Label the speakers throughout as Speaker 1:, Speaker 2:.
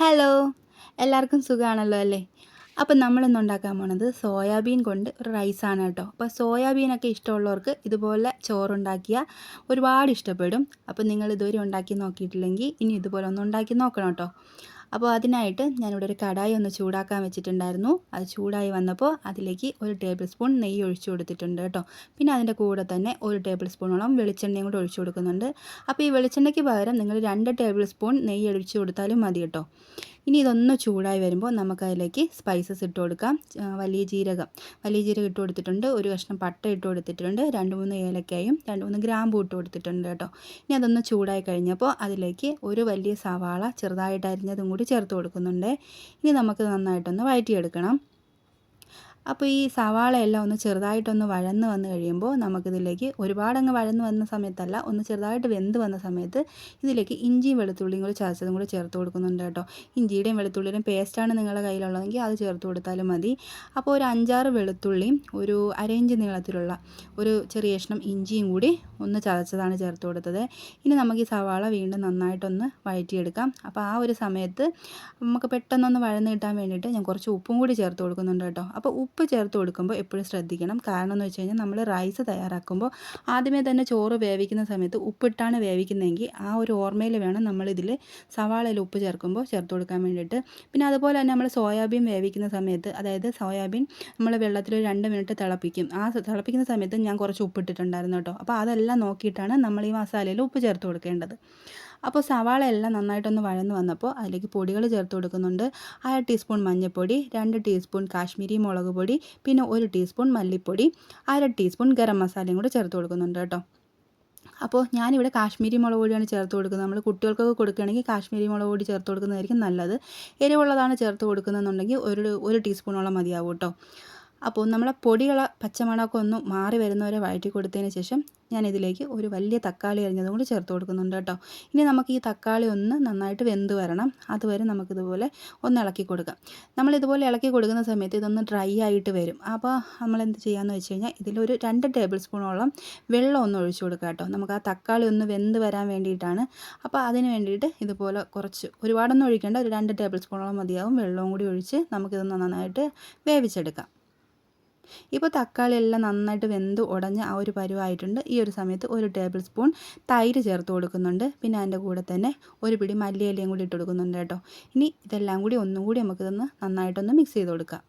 Speaker 1: Hello. എല്ലാവർക്കും സുഖമാണല്ലോ അല്ലേ? അപ്പം നമ്മളിന്ന് ഉണ്ടാക്കാൻ പോണത് സോയാബീൻ കൊണ്ട് ഒരു റൈസാണ് കേട്ടോ. അപ്പോൾ സോയാബീനൊക്കെ ഇഷ്ടമുള്ളവർക്ക് ഇതുപോലെ ചോറുണ്ടാക്കിയാൽ ഒരുപാട് ഇഷ്ടപ്പെടും. അപ്പം നിങ്ങൾ ഇതുവരെ ഉണ്ടാക്കി നോക്കിയിട്ടില്ലെങ്കിൽ ഇനി ഇതുപോലെ ഒന്ന് ഉണ്ടാക്കി നോക്കണം കേട്ടോ. അപ്പോൾ അതിനായിട്ട് ഞാനിവിടെ ഒരു കടായി ഒന്ന് ചൂടാക്കാൻ വെച്ചിട്ടുണ്ടായിരുന്നു. അത് ചൂടായി വന്നപ്പോൾ അതിലേക്ക് ഒരു ടേബിൾ സ്പൂൺ നെയ്യ് ഒഴിച്ചു കൊടുത്തിട്ടുണ്ട് കേട്ടോ. പിന്നെ അതിന്റെ കൂടെ തന്നെ ഒരു ടേബിൾ സ്പൂണോളം വെളിച്ചെണ്ണയും കൂടെ ഒഴിച്ചു കൊടുക്കുന്നുണ്ട്. അപ്പോൾ ഈ വെളിച്ചെണ്ണയ്ക്ക് പകരം നിങ്ങൾ രണ്ട് ടേബിൾ സ്പൂൺ നെയ്യ് ഒഴിച്ചു കൊടുത്താലും മതി കേട്ടോ. ഇനി ഇതൊന്ന് ചൂടായി വരുമ്പോൾ നമുക്ക് അതിലേക്ക് സ്പൈസസ് ഇട്ട് കൊടുക്കാം. വലിയ ജീരകം. വലിയ ജീരകം ഇട്ട് കൊടുത്തിട്ടുണ്ട്. ഒരു കഷ്ണം പട്ട ഇട്ട് കൊടുത്തിട്ടുണ്ട്. രണ്ട് മൂന്ന് ഏലക്കായും രണ്ട് മൂന്ന് ഗ്രാമ്പു ഇട്ട് കൊടുത്തിട്ടുണ്ട് കേട്ടോ. ഇനി അതൊന്ന് ചൂടായി കഴിഞ്ഞപ്പോൾ അതിലേക്ക് ഒരു വലിയ സവാള ചെറുതായിട്ട് അരിഞ്ഞതും കൂടി ചേർത്ത് കൊടുക്കുന്നുണ്ട്. ഇനി നമുക്ക് നന്നായിട്ടൊന്ന് വഴറ്റിയെടുക്കണം. അപ്പോൾ ഈ സവാള എല്ലാം ഒന്ന് ചെറുതായിട്ടൊന്ന് വഴന്ന് വന്ന് കഴിയുമ്പോൾ നമുക്കിതിലേക്ക് ഒരുപാടങ്ങ് വഴന്ന് വന്ന സമയത്തല്ല ഒന്ന് ചെറുതായിട്ട് വെന്ത് വന്ന സമയത്ത് ഇതിലേക്ക് ഇഞ്ചിയും വെളുത്തുള്ളിയും കൂടി ചതച്ചതും കൂടി ചേർത്ത് കൊടുക്കുന്നുണ്ട് കേട്ടോ. ഇഞ്ചിയുടെയും വെളുത്തുള്ളിയുടെയും പേസ്റ്റാണ് നിങ്ങളുടെ കയ്യിലുള്ളതെങ്കിൽ അത് ചേർത്ത് കൊടുത്താലും മതി. അപ്പോൾ ഒരു അഞ്ചാറ് വെളുത്തുള്ളിയും ഒരു അരയിഞ്ച് നീളത്തിലുള്ള ഒരു ചെറിയ കഷ്ണം ഇഞ്ചിയും കൂടി ഒന്ന് ചതച്ചതാണ് ചേർത്ത് കൊടുത്തത്. ഇനി നമുക്ക് ഈ സവാള വീണ്ടും നന്നായിട്ടൊന്ന് വഴറ്റിയെടുക്കാം. അപ്പോൾ ആ ഒരു സമയത്ത് നമുക്ക് പെട്ടെന്നൊന്ന് വഴന്ന് കിട്ടാൻ വേണ്ടിയിട്ട് ഞാൻ കുറച്ച് ഉപ്പും കൂടി ചേർത്ത് കൊടുക്കുന്നുണ്ട് കേട്ടോ. അപ്പോൾ ഉപ്പ് ചേർത്ത് കൊടുക്കുമ്പോൾ എപ്പോഴും ശ്രദ്ധിക്കണം. കാരണം എന്ന് വെച്ച് കഴിഞ്ഞാൽ നമ്മൾ റൈസ് തയ്യാറാക്കുമ്പോൾ ആദ്യമേ തന്നെ ചോറ് വേവിക്കുന്ന സമയത്ത് ഉപ്പിട്ടാണ് വേവിക്കുന്നതെങ്കിൽ ആ ഒരു ഓർമ്മയിൽ വേണം നമ്മളിതിൽ സവാളയിൽ ഉപ്പ് ചേർക്കുമ്പോൾ ചേർത്ത് കൊടുക്കാൻ വേണ്ടിയിട്ട്. പിന്നെ അതുപോലെ തന്നെ നമ്മൾ സോയാബീൻ വേവിക്കുന്ന സമയത്ത് അതായത് സോയാബീൻ നമ്മൾ വെള്ളത്തിൽ രണ്ട് മിനിറ്റ് തിളപ്പിക്കും. ആ തിളപ്പിക്കുന്ന സമയത്ത് ഞാൻ കുറച്ച് ഉപ്പിട്ടിട്ടുണ്ടായിരുന്നു കേട്ടോ. അപ്പോൾ അതെല്ലാം നോക്കിയിട്ടാണ് നമ്മൾ ഈ മസാലയിൽ ഉപ്പ് ചേർത്ത് കൊടുക്കേണ്ടത്. അപ്പോൾ സവാള എല്ലാം നന്നായിട്ടൊന്ന് വഴന്ന് വന്നപ്പോൾ അതിലേക്ക് പൊടികൾ ചേർത്ത് കൊടുക്കുന്നുണ്ട്. അര ടീസ്പൂൺ മഞ്ഞൾപ്പൊടി രണ്ട് ടീസ്പൂൺ കാശ്മീരി മുളക് പൊടി പിന്നെ ഒരു ടീസ്പൂൺ മല്ലിപ്പൊടി അര ടീസ്പൂൺ ഗരം മസാലയും കൂടെ ചേർത്ത് കൊടുക്കുന്നുണ്ട് കേട്ടോ. അപ്പോൾ ഞാനിവിടെ കാശ്മീരി മുളക് പൊടിയാണ് ചേർത്ത് കൊടുക്കുന്നത്. നമ്മൾ കുട്ടികൾക്കൊക്കെ കൊടുക്കുകയാണെങ്കിൽ കാശ്മീരി മുളക് പൊടി ചേർത്ത് കൊടുക്കുന്നതായിരിക്കും നല്ലത്. എരിവുള്ളതാണ് ചേർത്ത് കൊടുക്കുന്നതെന്നുണ്ടെങ്കിൽ ഒരു ഒരു ടീസ്പൂണോളം മതിയാവും കേട്ടോ. അപ്പോൾ നമ്മളെ പൊടികള പച്ചമണമൊക്കെ ഒന്ന് മാറി വരുന്നവരെ വഴറ്റി കൊടുത്തതിന് ശേഷം ഞാൻ ഇതിലേക്ക് ഒരു വലിയ തക്കാളി അരിഞ്ഞതും കൂടി ചേർത്ത് കൊടുക്കുന്നുണ്ട് കേട്ടോ. ഇനി നമുക്ക് ഈ തക്കാളി ഒന്ന് നന്നായിട്ട് വെന്ത് വരണം. അതുവരെ നമുക്കിതുപോലെ ഒന്ന് ഇളക്കി കൊടുക്കാം. നമ്മളിതുപോലെ ഇളക്കി കൊടുക്കുന്ന സമയത്ത് ഇതൊന്ന് ഡ്രൈ ആയിട്ട് വരും. അപ്പോൾ നമ്മൾ എന്ത് ചെയ്യാമെന്ന് വെച്ച് കഴിഞ്ഞാൽ ഇതിലൊരു രണ്ട് ടേബിൾ സ്പൂണോളം വെള്ളം ഒന്ന് ഒഴിച്ചു കൊടുക്കുക കേട്ടോ. നമുക്ക് ആ തക്കാളി ഒന്ന് വെന്ത് വരാൻ വേണ്ടിയിട്ടാണ്. അപ്പോൾ അതിന് വേണ്ടിയിട്ട് ഇതുപോലെ കുറച്ച് ഒരുപാടൊന്നും ഒഴിക്കേണ്ട ഒരു രണ്ട് ടേബിൾ സ്പൂണോളം മതിയാവും. വെള്ളവും കൂടി ഒഴിച്ച് നമുക്കിതൊന്ന് നന്നായിട്ട് വേവിച്ചെടുക്കാം. ഇപ്പോൾ തക്കാളി എല്ലാം നന്നായിട്ട് വെന്ത് ഉടഞ്ഞ് ആ ഒരു പരുവായിട്ടുണ്ട്. ഈ ഒരു സമയത്ത് ഒരു ടേബിൾ സ്പൂൺ തൈര് ചേർത്ത് കൊടുക്കുന്നുണ്ട്. പിന്നെ അതിന്റെ കൂടെ തന്നെ ഒരു പിടി മല്ലിയിലയും കൂടി ഇട്ട് കൊടുക്കുന്നുണ്ട് കേട്ടോ. ഇനി ഇതെല്ലാം കൂടി ഒന്നും കൂടി നമുക്കിതൊന്ന് നന്നായിട്ടൊന്ന് മിക്സ് ചെയ്ത് കൊടുക്കാം.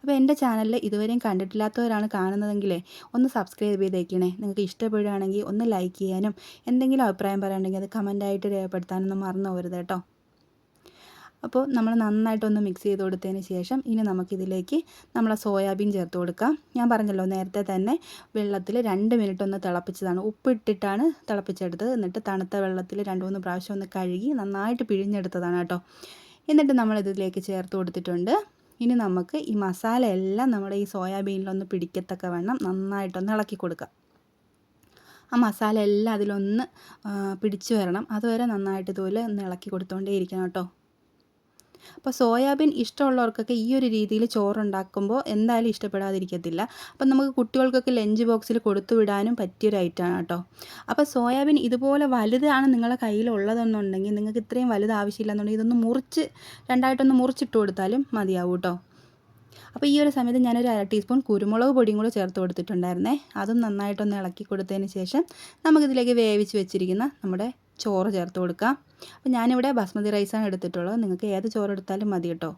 Speaker 1: അപ്പോൾ എന്റെ ചാനലിൽ ഇതുവരെയും കണ്ടിട്ടില്ലാത്തവരാണ് കാണുന്നതെങ്കിലേ ഒന്ന് സബ്സ്ക്രൈബ് ചെയ്തേക്കണേ. നിങ്ങൾക്ക് ഇഷ്ടപ്പെടുകയാണെങ്കിൽ ഒന്ന് ലൈക്ക് ചെയ്യാനും എന്തെങ്കിലും അഭിപ്രായം പറയാനുണ്ടെങ്കിൽ അത് കമന്റായിട്ട് രേഖപ്പെടുത്താനൊന്നും മറന്നു പോകരുത് കേട്ടോ. അപ്പോൾ നമ്മൾ നന്നായിട്ടൊന്ന് മിക്സ് ചെയ്ത് കൊടുത്തതിന് ശേഷം ഇനി നമുക്കിതിലേക്ക് നമ്മളെ സോയാബീൻ ചേർത്ത് കൊടുക്കാം. ഞാൻ പറഞ്ഞല്ലോ നേരത്തെ തന്നെ വെള്ളത്തിൽ രണ്ട് മിനിറ്റ് ഒന്ന് തിളപ്പിച്ചതാണ്. ഉപ്പിട്ടിട്ടാണ് തിളപ്പിച്ചെടുത്തത്. എന്നിട്ട് തണുത്ത വെള്ളത്തിൽ രണ്ട് മൂന്ന് പ്രാവശ്യം ഒന്ന് കഴുകി നന്നായിട്ട് പിഴിഞ്ഞെടുത്തതാണ് കേട്ടോ. എന്നിട്ട് നമ്മൾ ഇതിലേക്ക് ചേർത്ത് കൊടുത്തിട്ടുണ്ട്. ഇനി നമുക്ക് ഈ മസാല എല്ലാം നമ്മുടെ ഈ സോയാബീനിലൊന്ന് പിടിക്കത്തക്ക വേണം നന്നായിട്ടൊന്ന് ഇളക്കി കൊടുക്കാം. ആ മസാല എല്ലാം അതിലൊന്ന് പിടിച്ചു വരണം. അതുവരെ നന്നായിട്ട് ഇതുപോലെ ഒന്ന് ഇളക്കി കൊടുത്തുകൊണ്ടേ ഇരിക്കണം കേട്ടോ. അപ്പോൾ സോയാബീൻ ഇഷ്ടമുള്ളവർക്കൊക്കെ ഈ ഒരു രീതിയിൽ ചോറുണ്ടാക്കുമ്പോൾ എന്തായാലും ഇഷ്ടപ്പെടാതിരിക്കത്തില്ല. അപ്പം നമുക്ക് കുട്ടികൾക്കൊക്കെ ലഞ്ച് ബോക്സിൽ കൊടുത്തു വിടാനും പറ്റിയൊരു ഐറ്റമാണ് കേട്ടോ. അപ്പോൾ സോയാബീൻ ഇതുപോലെ വലുതാണ് നിങ്ങളുടെ കയ്യിലുള്ളതെന്നുണ്ടെങ്കിൽ നിങ്ങൾക്ക് ഇത്രയും വലുത് ആവശ്യമില്ലെന്നുണ്ടെങ്കിൽ ഇതൊന്ന് മുറിച്ച് രണ്ടായിട്ടൊന്ന് മുറിച്ചിട്ട് കൊടുത്താലും മതിയാവും കേട്ടോ. അപ്പോൾ ഈ ഒരു സമയത്ത് ഞാനൊരു അര ടീസ്പൂൺ കുരുമുളക് പൊടിയും കൂടെ ചേർത്ത് കൊടുത്തിട്ടുണ്ടായിരുന്നേ. അതും നന്നായിട്ടൊന്ന് ഇളക്കി കൊടുത്തതിന് ശേഷം നമുക്കിതിലേക്ക് വേവിച്ച് വെച്ചിരിക്കുന്ന നമ്മുടെ ചോറ് ചേർത്ത് കൊടുക്കാം. അപ്പോൾ ഞാനിവിടെ ബസ്മതി റൈസാണ് എടുത്തിട്ടുള്ളത്. നിങ്ങൾക്ക് ഏത് ചോറ് എടുത്താലും മതി കേട്ടോ.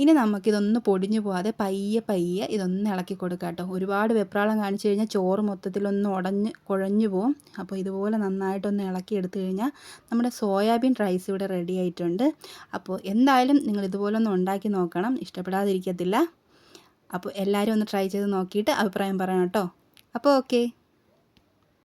Speaker 1: ഇനി നമുക്കിതൊന്ന് പൊടിഞ്ഞു പോവാതെ പയ്യെ പയ്യെ ഇതൊന്ന് ഇളക്കി കൊടുക്കാം കേട്ടോ. ഒരുപാട് വെപ്രാളം കാണിച്ചു കഴിഞ്ഞാൽ ചോറ് മൊത്തത്തിലൊന്ന് ഉടഞ്ഞ് കുഴഞ്ഞു പോവും. അപ്പോൾ ഇതുപോലെ നന്നായിട്ടൊന്ന് ഇളക്കി എടുത്തു കഴിഞ്ഞാൽ നമ്മുടെ സോയാബീൻ റൈസ് ഇവിടെ റെഡി ആയിട്ടുണ്ട്. അപ്പോൾ എന്തായാലും നിങ്ങൾ ഇതുപോലെ ഒന്ന് ഉണ്ടാക്കി നോക്കണം. ഇഷ്ടപ്പെടാതിരിക്കത്തില്ല. അപ്പോൾ എല്ലാവരും ഒന്ന് ട്രൈ ചെയ്ത് നോക്കിയിട്ട് അഭിപ്രായം പറയണം കേട്ടോ. അപ്പോൾ ഓക്കെ.